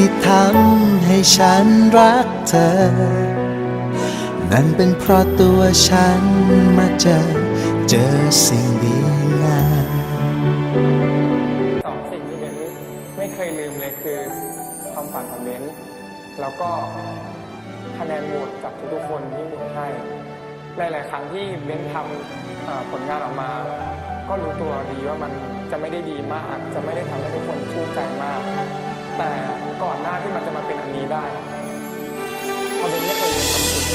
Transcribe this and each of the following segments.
ที่ทำให้ฉันรักเธอ นั่นเป็นเพราะตัวฉันมาเจอ เจอสิ่งดีงามสองสิ่งที่เบนไม่เคยลืมเลยคือความฝันของเบนแล้วก็คะแนนโหวตจากทุกๆคนที่โหวตให้หลายๆครั้งที่เบนทำผลงานออกมา ก็รู้ตัวดีว่ามันจะไม่ได้ดีมาก จะไม่ได้ทำให้ทุกคนชื่นใจมากีได้เพราะเบนไม่เคยลืมคำพูด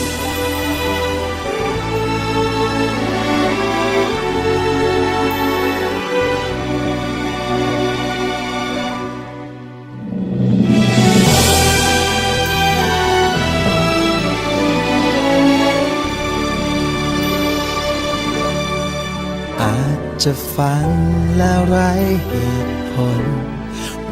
อาจจะฟังแล้วไร้เหตุผล